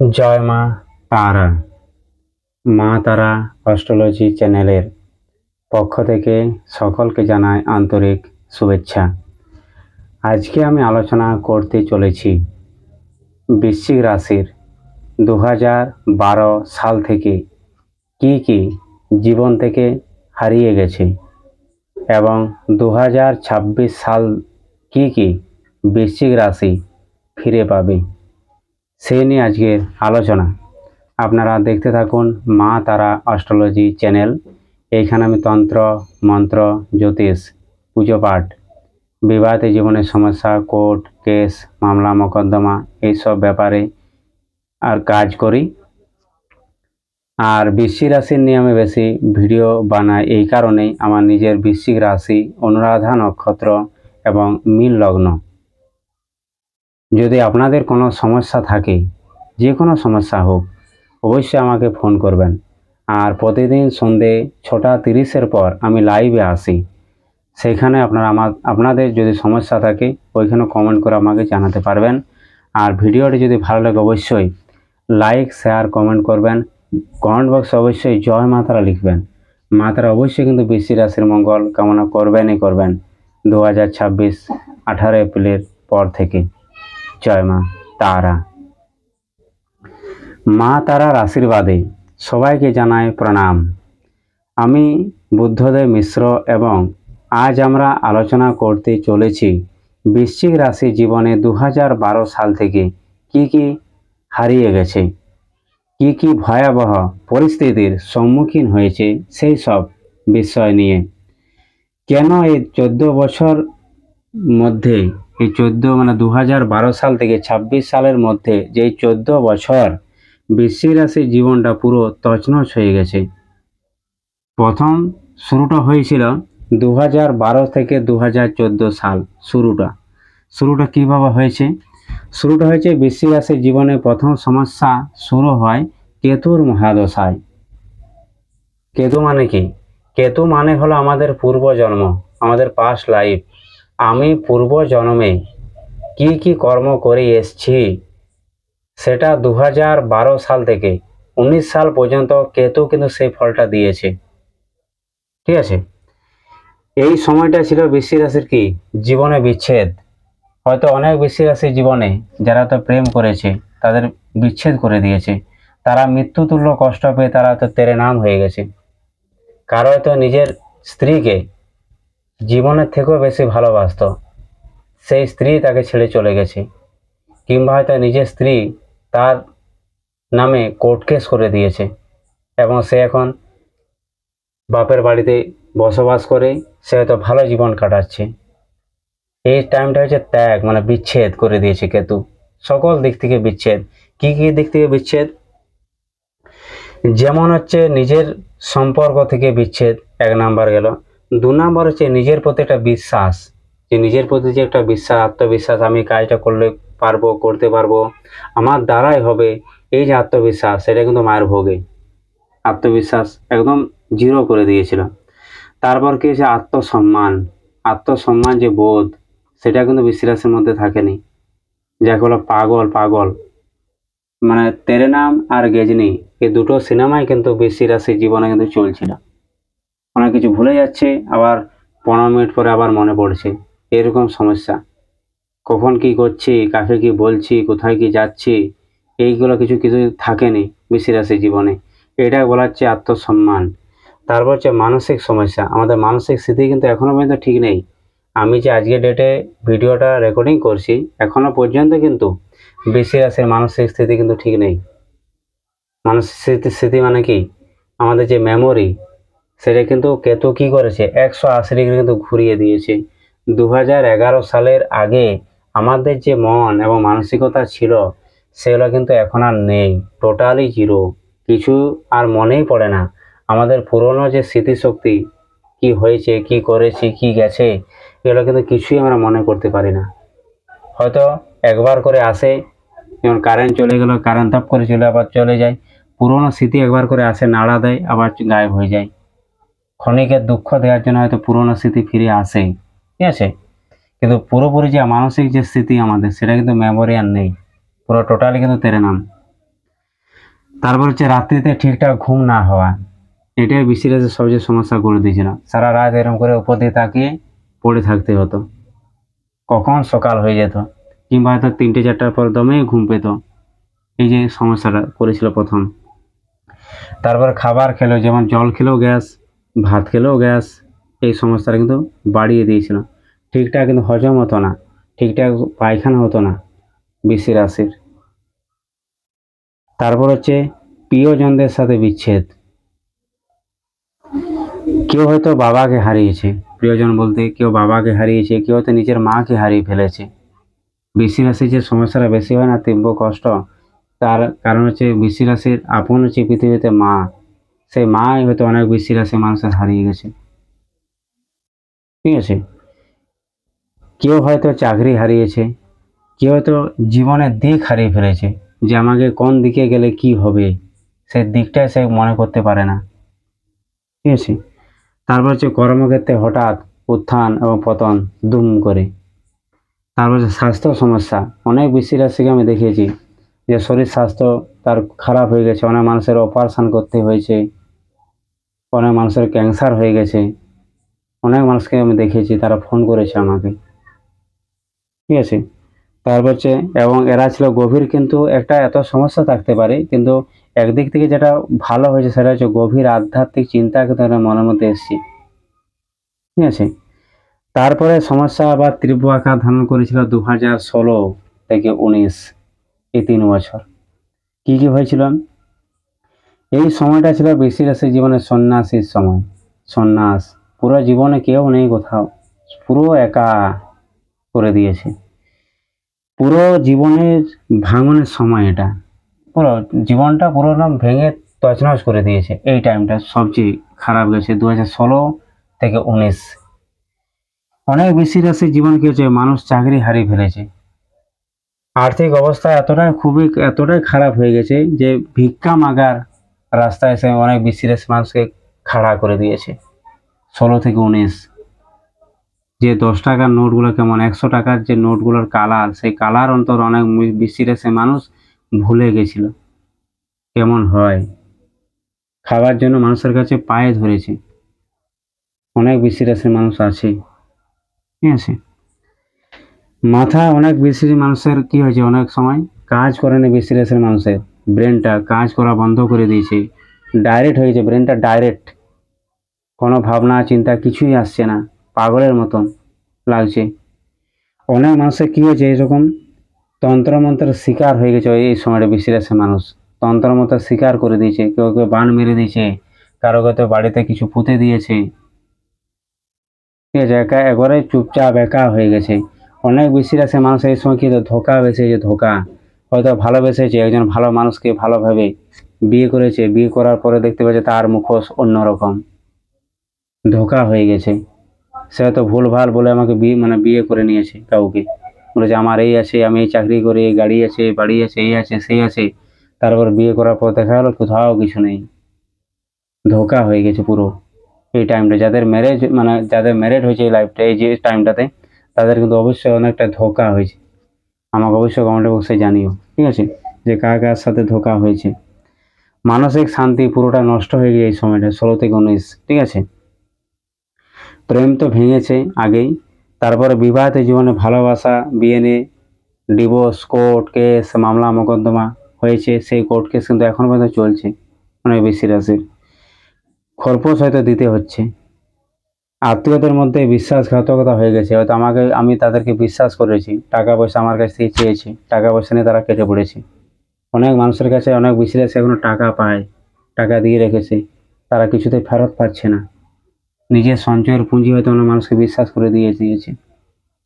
জয় মা তারা। মা তারা অস্ট্রোলজি চ্যানেলের পক্ষ থেকে সকলকে জানায় আন্তরিক শুভেচ্ছা। আজকে আমি আলোচনা করতে চলেছি বৃশ্চিক রাশির দু হাজার বারো সাল থেকে কি কি জীবন থেকে হারিয়ে গেছে এবং দু হাজার ছাব্বিশ সাল কি কি বৃশ্চিক রাশি ফিরে পাবে। সেই নিয়ে আজকের আলোচনা। আপনারা দেখতে থাকুন মা তারা অস্ট্রোলজি চ্যানেল। এইখানে আমি তন্ত্র, মন্ত্র, জ্যোতিষ, পুজো পাঠ, বিবাহিত জীবনের সমস্যা, কোর্ট, কেস, মামলা, মোকদ্দমা এইসব ব্যাপারে আর কাজ করি। আর বৃশ্চিক রাশির নিয়ে আমি বেশি ভিডিও বানাই এই কারণেই আমার নিজের বৃশ্চিক রাশি অনুরাধা নক্ষত্র এবং মিল লগ্ন। যদি আপনাদের কোনো সমস্যা থাকে, যে কোনো সমস্যা হোক, অবশ্যই আমাকে ফোন করবেন। আর প্রতিদিন সন্ধে ছটা তিরিশের পর আমি লাইভে আসি। সেখানে আপনারা আমার আপনাদের যদি সমস্যা থাকে, ওইখানে কমেন্ট করে আমাকে জানাতে পারবেন। আর ভিডিওটি যদি ভালো লাগে, অবশ্যই লাইক শেয়ার কমেন্ট করবেন। কমেন্ট বক্সে অবশ্যই জয় মাতারা লিখবেন। মাতারা অবশ্যই কিন্তু বৃষ্টি রাশির মঙ্গল কামনা করবেনই করবেন। দু হাজার ছাব্বিশ আঠারো এপ্রিলের পর থেকে। জয় মা তারা। মা তারার আশীর্বাদে সবাইকে জানাই প্রণাম। আমি বুদ্ধদেব মিশ্র এবং আজ আমরা আলোচনা করতে চলেছি বৃশ্চিক রাশি জীবনে দু সাল থেকে কি কি হারিয়ে গেছে, কি কি ভয়াবহ পরিস্থিতির সম্মুখীন হয়েছে সেই সব বিষয় নিয়ে। কেন এই চোদ্দ বছর মধ্যে এই চোদ্দ মানে দু সাল থেকে ২৬ সালের মধ্যে যে চোদ্দ বছর বৃশ্চিক রাশির জীবনটা পুরো তছনছ হয়ে গেছে। প্রথম শুরুটা হয়েছিল দু থেকে দু হাজার চোদ্দ সাল শুরুটা। শুরুটা কীভাবে হয়েছে? শুরুটা হয়েছে বৃশ্চিক রাশির জীবনে প্রথম সমস্যা শুরু হয় কেতুর মহাদশায়। কেতু মানে কি? কেতু মানে হলো আমাদের পূর্বজন্ম, আমাদের পাস্ট লাইফ আমি পূর্ব জন্মে কি কি কর্ম করে এসছি সেটা দু বারো সাল থেকে উনিশ সাল পর্যন্ত কেতু কিন্তু সেই ফলটা দিয়েছে। ঠিক আছে? এই সময়টা ছিল বৃশ্চিক রাশির কি? জীবনে বিচ্ছেদ। হয়তো অনেক বৃশ্চিক রাশির জীবনে যারা তো প্রেম করেছে, তাদের বিচ্ছেদ করে দিয়েছে। তারা মৃত্যুতুল্য কষ্ট পেয়ে তারা তো তেরে নাম হয়ে গেছে। কারও হয়তো নিজের স্ত্রীকে জীবনের থেকেও বেশি ভালোবাসতো। সেই স্ত্রী তাকে ছেড়ে চলে গেছে। কিংবা হয়তো নিজের স্ত্রী তার নামে কোর্ট কেস করে দিয়েছে এবং সে এখন বাপের বাড়িতে বসবাস করে, সে হয়তো ভালো জীবন কাটাচ্ছে। এই টাইমটা হচ্ছে ত্যাগ মানে বিচ্ছেদ করে দিয়েছে কেতু। সকল দিক থেকে বিচ্ছেদ। কি কি দিক থেকে বিচ্ছেদ? যেমন হচ্ছে নিজের সম্পর্ক থেকে বিচ্ছেদ, এক নাম্বার গেল। দু নম্বর হচ্ছে নিজের প্রতি একটা বিশ্বাস, যে নিজের প্রতি যে একটা বিশ্বাস, আত্মবিশ্বাস, আমি কাজটা করলে পারব, করতে পারব, আমার দ্বারাই হবে এই যে আত্মবিশ্বাস, সেটা কিন্তু মায়ের ভোগে। আত্মবিশ্বাস একদম জিরো করে দিয়েছিল। তারপর কি হচ্ছে আত্মসম্মান। আত্মসম্মান যে বোধ, সেটা কিন্তু বিশ্বাসের মধ্যে থাকেনি। যাকে বলো পাগল পাগল। মানে তেরে নাম আর গেজনি, এই দুটো সিনেমাই কিন্তু রাশি জীবনে কিন্তু চলছিল। অনেক কিছু ভুলে যাচ্ছে, আবার পনেরো মিনিট পরে আবার মনে পড়ছে। এরকম সমস্যা। কখন কি করছি, কাকে কি বলছি, কোথায় কি যাচ্ছি, এইগুলো কিছু কিছু থাকেনি বেশি রাশি জীবনে। এটা বলা হচ্ছে আত্মসম্মান। তারপর হচ্ছে মানসিক সমস্যা। আমাদের মানসিক স্থিতি কিন্তু এখনও পর্যন্ত ঠিক নেই। আমি যে আজকের ডেটে ভিডিওটা রেকর্ডিং করছি এখনও পর্যন্ত কিন্তু বেশি রাশির মানসিক স্থিতি কিন্তু ঠিক নেই। মানসিক স্থিতি স্থিতি মানে কি? আমাদের যে মেমোরি সেটা কিন্তু কেতু কি করেছে? একশো আশি ডিগ্রি কিন্তু ঘুরিয়ে দিয়েছে। দু সালের আগে আমাদের যে মন এবং মানসিকতা ছিল, সেগুলো কিন্তু এখন আর নেই। টোটালি জিরো কিছু আর মনেই পড়ে না। আমাদের পুরনো যে স্মৃতিশক্তি, কি হয়েছে, কি করেছি, কি গেছে, এগুলো কিন্তু কিছুই আমরা মনে করতে পারি না। হয়তো একবার করে আসে, যেমন কারেন্ট চলে গেল কারেন্ট তাপ করে চলে আবার চলে যায়। পুরনো স্মৃতি একবার করে আসে, নাড়া দেয়, আবার গায়েব হয়ে যায়। ক্ষণিকের দুঃখ দেওয়ার জন্য হয়তো পুরনো স্মৃতি ফিরে আসে ঠিক আছে? কিন্তু পুরোপুরি যে মানসিক যে স্মৃতি আমাদের, সেটা কিন্তু মেমোরি আর নেই। পুরো টোটালি কিন্তু তেরে নাম। তারপর হচ্ছে রাত্রিতে ঠিকঠাক ঘুম না হওয়া। এটাই রাশির সবচেয়ে সমস্যা করে দিয়েছিল। সারা রাত এরকম করে উপর দিয়ে তাকিয়ে পড়ে থাকতে হতো। কখন সকাল হয়ে যেত, কিংবা হয়তো তিনটে চারটার পর দমেই ঘুম পেত। এই যে সমস্যাটা করেছিল প্রথম। তারপর খাবার খেলো, যেমন জল খেলেও গ্যাস। ভাত খেলেও গ্যাস, এই সমস্যাটা কিন্তু বাড়িয়ে দিয়েছিল। ঠিকঠাক কিন্তু হজম হতো না, ঠিকঠাক পায়খানা হতো না বৃষ্টি রাশির। তারপর হচ্ছে প্রিয়জনদের সাথে বিচ্ছেদ। কেউ হয়তো বাবাকে হারিয়েছে, প্রিয়জন বলতে কেউ বাবাকে হারিয়েছে, কেউ হয়তো নিজের মাকে হারিয়ে ফেলেছে। বৃষ্টি রাশির যে সমস্যাটা বেশি হয় না, তীব্র কষ্ট, তার কারণ হচ্ছে বৃষ্টি রাশির আপন হচ্ছে পৃথিবীতে মা। সেই মাই হয়তো অনেক বৃষ্টি রাশি মানুষের হারিয়ে গেছে। ঠিক আছে? কেউ হয়তো চাকরি হারিয়েছে, কেউ হয়তো জীবনের দিক হারিয়ে ফেলেছে, যে আমাকে কোন দিকে গেলে কি হবে, সেই দিকটাই সে মনে করতে পারে না। ঠিক আছে? তারপর হচ্ছে কর্মক্ষেত্রে হঠাৎ উত্থান এবং পতন দুম করে। তারপর হচ্ছে স্বাস্থ্য সমস্যা। অনেক বেশি রাশিকে আমি দেখেছি যে শরীর স্বাস্থ্য তার খারাপ হয়ে গেছে, অনেক মানুষের অপারেশন করতে হয়েছে। অনেক মানুষের ক্যান্সার হয়ে গেছে। অনেক মানুষকে আমি দেখেছি, তারা ফোন করেছে আমাকে। ঠিক আছে? তারপর হচ্ছে, এবং এরা ছিল গভীর, কিন্তু একটা এত সমস্যা থাকতে পারে, কিন্তু একদিক থেকে যেটা ভালো হয়েছে, সেটা হচ্ছে গভীর আধ্যাত্মিক চিন্তা কিন্তু মনের মধ্যে এসছে। ঠিক আছে? তারপরে সমস্যা আবার তীব্র আকার ধারণ করেছিল দু হাজার ষোলো থেকে উনিশ, এই তিন বছর। কি কি হয়েছিল? এই সময়টা ছিল রাশি জীবনের সন্ন্যাসীর সময়। সন্ন্যাস, পুরো জীবনে কেউ নেই কোথাও, পুরো একা করে দিয়েছে। পুরো জীবনের ভাঙনের সময় এটা। পুরো জীবনটা পুরো নাম ভেঙে তছনছ করে দিয়েছে এই টাইমটা সবচেয়ে খারাপ গেছে দু ষোলো থেকে উনিশ। অনেক বেশি রাশি জীবন কি হচ্ছে মানুষ চাকরি হারিয়ে ফেলেছে। আর্থিক অবস্থা এতটাই খুবই, এতটাই খারাপ হয়ে গেছে যে ভিক্ষা মাগার রাস্তায় এসে অনেক বেশি রাশি মানুষকে খাড়া করে দিয়েছে। ষোলো থেকে উনিশ। যে দশ টাকার নোটগুলো কেমন? একশো টাকার যে নোটগুলোর কালার, সেই কালার অন্তর অনেক বেশি সে মানুষ ভুলে গেছিল। কেমন হয়? খাবার জন্য মানুষের কাছে পায়ে ধরেছে। অনেক রাশির মানুষ আছে। ঠিক আছে? মাথা অনেক বেশি মানুষের কি হয়েছে? অনেক সময় কাজ করে না বেশি রাশির মানুষের। ব্রেনটা কাজ করা বন্ধ করে দিয়েছে। ডাইরেক্ট হয়েছে ব্রেনটা ডাইরেক্ট কোনো ভাবনা, চিন্তা কিছুই আসছে না। পাগলের মতন লাগছে। অনেক মানুষের কী হয়েছে এরকম? তন্ত্রমন্ত্রের শিকার হয়ে গেছে এই সময়টা বেশি রাশির মানুষ। তন্ত্রমন্ত্রের শিকার করে দিয়েছে, কেউ কেউ বান মেরে দিয়েছে, কারও হয়তো বাড়িতে কিছু পুঁতে দিয়েছে। ঠিক আছে একা একবারে চুপচাপ একা হয়ে গেছে। অনেক বেশি রাশি মানুষ এই সময় কি ধোকা ধোকা যে ধোকা। হয়তো ভালোবেসেছে, একজন ভালো মানুষকে ভালোভাবে বিয়ে করেছে, বিয়ে করার পরে দেখতে পাচ্ছে তার মুখোশ অন্যরকম। ধোকা হয়ে গেছে। সে হয়তো ভুলভাল বলে আমাকে বিয়ে মানে বিয়ে করে নিয়েছে কাউকে। বলেছে আমার এই আছে, আমি এই চাকরি করি, এই গাড়ি আছে বাড়ি আছে, এই আছে, সেই আছে। তারপর বিয়ে করার পর দেখা গেলো কোথাও কিছু নেই। ধোকা হয়ে গেছে পুরো। এই টাইমটা যাদের ম্যারেজ মানে যাদের ম্যারেড হয়েছে এই লাইফটা এই যে টাইমটাতে তাদের কিন্তু অবশ্যই অনেকটা ধোকা হয়েছে। আমাকে অবশ্যই কমেন্ট বক্সে জানিও, ঠিক আছে? যে কার কার সাথে ধোকা হয়েছে। মানসিক শান্তি পুরোটা নষ্ট হয়ে গিয়ে এই সময়টা, ষোলো থেকে উনিশ, ঠিক আছে? প্রেম তো ভেঙেছে আগেই, তারপরে বিবাহিত জীবনে ভালোবাসা, বিয়ে নিয়ে ডিভোর্স কোর্ট কেস মামলা, মোকদ্দমা হয়েছে, সেই কোর্ট কেস কিন্তু এখন পর্যন্ত চলছে অনেক বেশি রাশির। খরপোশ হয়তো দিতে হচ্ছে। আত্মীয়দের মধ্যে বিশ্বাসঘাতকতা হয়ে গেছে। হয়তো আমাকে, আমি তাদেরকে বিশ্বাস করেছি, টাকা পয়সা আমার কাছ থেকে চেয়েছি, টাকা পয়সা নিয়ে তারা কেটে পড়েছে। অনেক মানুষের কাছে অনেক বিশ্বাস এখনও টাকা পায়, টাকা দিয়ে রেখেছে, তারা কিছুতে ফেরত পাচ্ছে না। নিজের সঞ্চয়ের পুঁজি হয়তো অনেক মানুষকে বিশ্বাস করে দিয়ে দিয়েছে,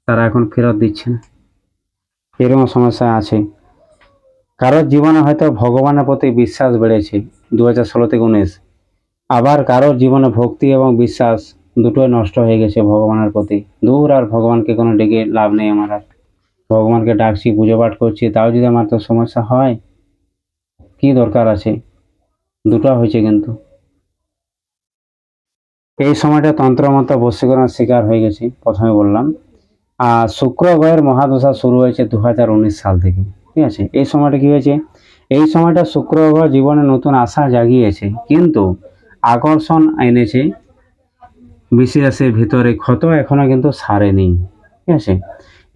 তারা এখন ফেরত দিচ্ছে না। এরকম সমস্যা আছে। কারোর জীবনে হয়তো ভগবানের প্রতি বিশ্বাস বেড়েছে দু হাজার ষোলো থেকে উনিশ। আবার কারোর জীবনে ভক্তি এবং বিশ্বাস দুটোই নষ্ট হয়ে গেছে ভগবানের প্রতি। দূর আর ভগবানকে কোনো ডেকে লাভ নেই আমার আর। ভগবানকে ডাকছি, পুজো পাঠ করছি, তাও যদি আমার তো সমস্যা হয়, কি দরকার আছে? দুটো হয়েছে কিন্তু। এই সময়টা তন্ত্রমন্ত্র বশীকরণের শিকার হয়ে গেছি, প্রথমে বললাম। আর শুক্র গ্রহের মহাদশা শুরু হয়েছে দু হাজার উনিশ সাল থেকে, ঠিক আছে? এই সময়টা কি হয়েছে? এই সময়টা শুক্র গ্রহ জীবনে নতুন আশা জাগিয়েছে, কিন্তু আকর্ষণ এনেছে রাশির ভিতরে ক্ষত এখনও কিন্তু সারেনি, ঠিক আছে?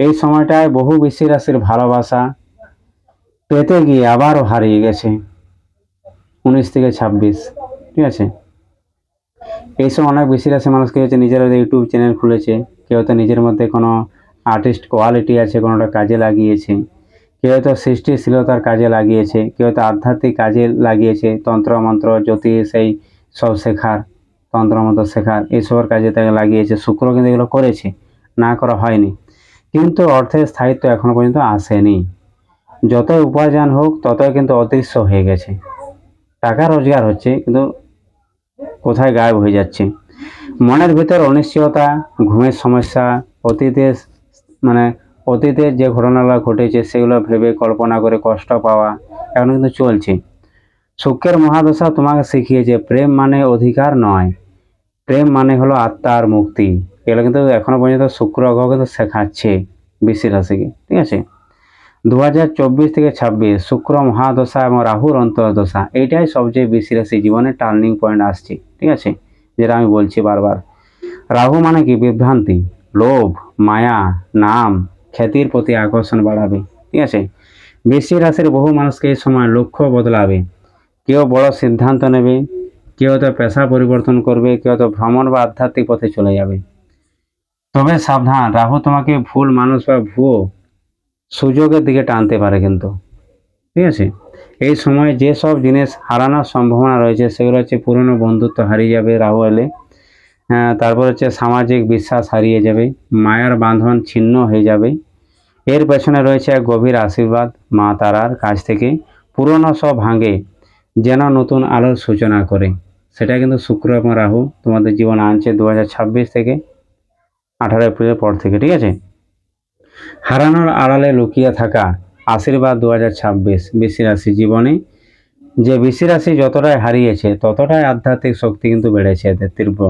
এই সময়টায় বহু বৃষি রাশির ভালোবাসা পেতে গিয়ে আবারও হারিয়ে গেছে, উনিশ থেকে ছাব্বিশ, ঠিক আছে? এই সময় অনেক বেশি রাশি মানুষ কি হচ্ছে নিজের ইউটিউব চ্যানেল খুলেছে, কেউ হয়তো নিজের মধ্যে কোনো আর্টিস্ট কোয়ালিটি আছে, কোনোটা কাজে লাগিয়েছে, কেউ হয়তো সৃষ্টিশীলতার কাজে লাগিয়েছে, কেউ হয়তো আধ্যাত্মিক কাজে লাগিয়েছে, তন্ত্রমন্ত্র, জ্যোতিষ, এই সব শেখার। তন্ত্রমন্ত্র শেখার। এইসবের কাজে তাকে লাগিয়েছে। শুক্র কিন্তু এগুলো করেছে। না করা হয়নি। কিন্তু অর্থের স্থায়িত্ব এখনও পর্যন্ত আসেনি। যতই উপার্জন হোক, ততই কিন্তু অদৃশ্য হয়ে গেছে। টাকা রোজগার হচ্ছে, কিন্তু কোথায় গায়েব হয়ে যাচ্ছে? মনের ভিতর অনিশ্চয়তা, ঘুমের সমস্যা অতীতে মানে অতীতের যে ঘটনাগুলো ঘটেছে, সেগুলো ভেবে কল্পনা করে কষ্ট পাওয়া এখন কিন্তু চলছে। শুক্রের মহাদশা তোমাকে শিখিয়েছে, প্রেম মানে অধিকার নয়। প্রেম মানে হলো আত্মার মুক্তি। এগুলো কিন্তু এখনও পর্যন্ত শুক্র গ্রহ কিন্তু শেখাচ্ছে বৃষ্টি রাশিকে, ঠিক আছে? দু হাজার চব্বিশ থেকে ছাব্বিশ, শুক্র, মহাদশা এবং রাহুর অন্তর্দশা, এইটাই সবচেয়ে বেশি রাশি জীবনে টার্নিং পয়েন্ট আসছে, ঠিক আছে? যেটা আমি বলছি বারবার। রাহু মানে কি? বিভ্রান্তি, লোভ, মায়া, নাম, খ্যাতির প্রতি আকর্ষণ বাড়াবে, ঠিক আছে? বেশি রাশির বহু মানুষকে এই সময় লক্ষ্য বদলাবে। কেউ বড় সিদ্ধান্ত নেবে কেউ হয়তো পেশা পরিবর্তন করবে কেউ তো ভ্রমণ বা আধ্যাত্মিক পথে চলে যাবে। তবে সাবধান রাহু তোমাকে ভুল মানুষ বা ভুয়ো সুযোগের দিকে টানতে পারে কিন্তু। ঠিক আছে? এই সময় যেসব জিনিস হারানোর সম্ভাবনা রয়েছে সেগুলো হচ্ছে পুরনো বন্ধুত্ব হারিয়ে যাবে রাহু এলে। হ্যাঁ, তারপর হচ্ছে সামাজিক বিশ্বাস হারিয়ে যাবে মায়ার বাঁধন ছিন্ন হয়ে যাবে। এর পেছনে রয়েছে এক গভীর আশীর্বাদ মা তারার কাছ থেকে। পুরনো সব ভাঙে যেন নতুন আলোর সূচনা করে। সেটা কিন্তু শুক্র এবং রাহু তোমাদের জীবন আনছে দু হাজার ছাব্বিশ থেকে আঠারো এপ্রিলের পর থেকে, ঠিক আছে? হারানোর আড়ালে লুকিয়ে থাকা আশীর্বাদ দু হাজার ছাব্বিশ বৃষি রাশি জীবনে। যে বৃষি রাশি যতটাই হারিয়েছে, ততটাই আধ্যাত্মিক শক্তি কিন্তু বেড়েছে এদের তীব্র।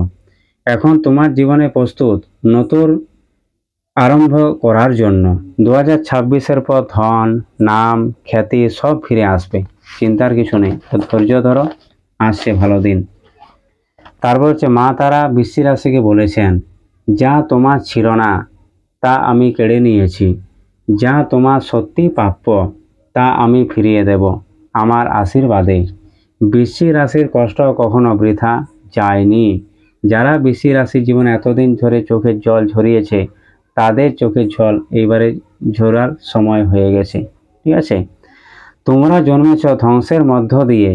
এখন তোমার জীবনে প্রস্তুত নতুন আরম্ভ করার জন্য দু হাজার ছাব্বিশের পর ধন, নাম, খ্যাতি সব ফিরে আসবে। চিন্তার কিছু নেই। তো ধৈর্য ধরো, আসছে ভালো দিন। তারপর হচ্ছে মা তারা বৃষ্টি রাশিকে বলেছেন, যা তোমার ছিল না, তা আমি কেড়ে নিয়েছি। যা তোমার সত্যি প্রাপ্য, তা আমি ফিরিয়ে দেব আমার আশীর্বাদে। বৃষ্টি রাশির কষ্ট কখনো বৃথা যায়নি। যারা বৃষ্টি রাশির জীবনে এতদিন ধরে চোখের জল ঝরিয়েছে, তাদের চোখের জল এইবারে ঝরার সময় হয়ে গেছে। ঠিক আছে? তোমরা জন্মেছ ধ্বংসের মধ্য দিয়ে,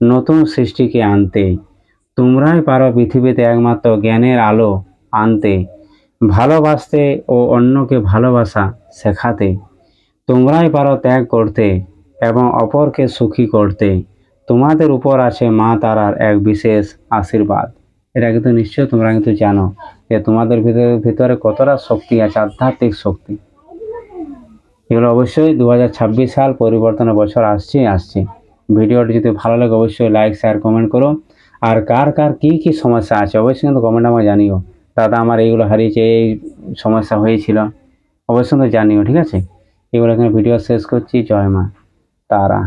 নতুন সৃষ্টিকে আনতে। তোমরাই পারো পৃথিবীতে একমাত্র জ্ঞানের আলো আনতে, ভালোবাসতে ও অন্যকে ভালোবাসা শেখাতে। তোমরাই পারো ত্যাগ করতে এবং অপরকে সুখী করতে। তোমাদের উপর আছে মা তারার এক বিশেষ আশীর্বাদ। এটা কিন্তু নিশ্চয় তোমরা কিন্তু জানো যে তোমাদের ভিতরে ভিতরে কতটা শক্তি আছে, আধ্যাত্মিক শক্তি। এগুলো অবশ্যই দু হাজার ছাব্বিশ সাল পরিবর্তনের বছর আসছে আসছে। ভিডিওটি যদি ভালো লাগে অবশ্যই লাইক শেয়ার কমেন্ট করো। আর কার কার কি কি সমস্যা আছে অবশ্যই কিন্তু কমেন্ট আমাকে জানিও। দাদা আমার এইগুলো হারিয়েছে, এই সমস্যা হয়েছিল, অবশ্যই কিন্তু জানিও, ঠিক আছে? এগুলো এখানে ভিডিও শেষ করছি। জয় মা, তারা।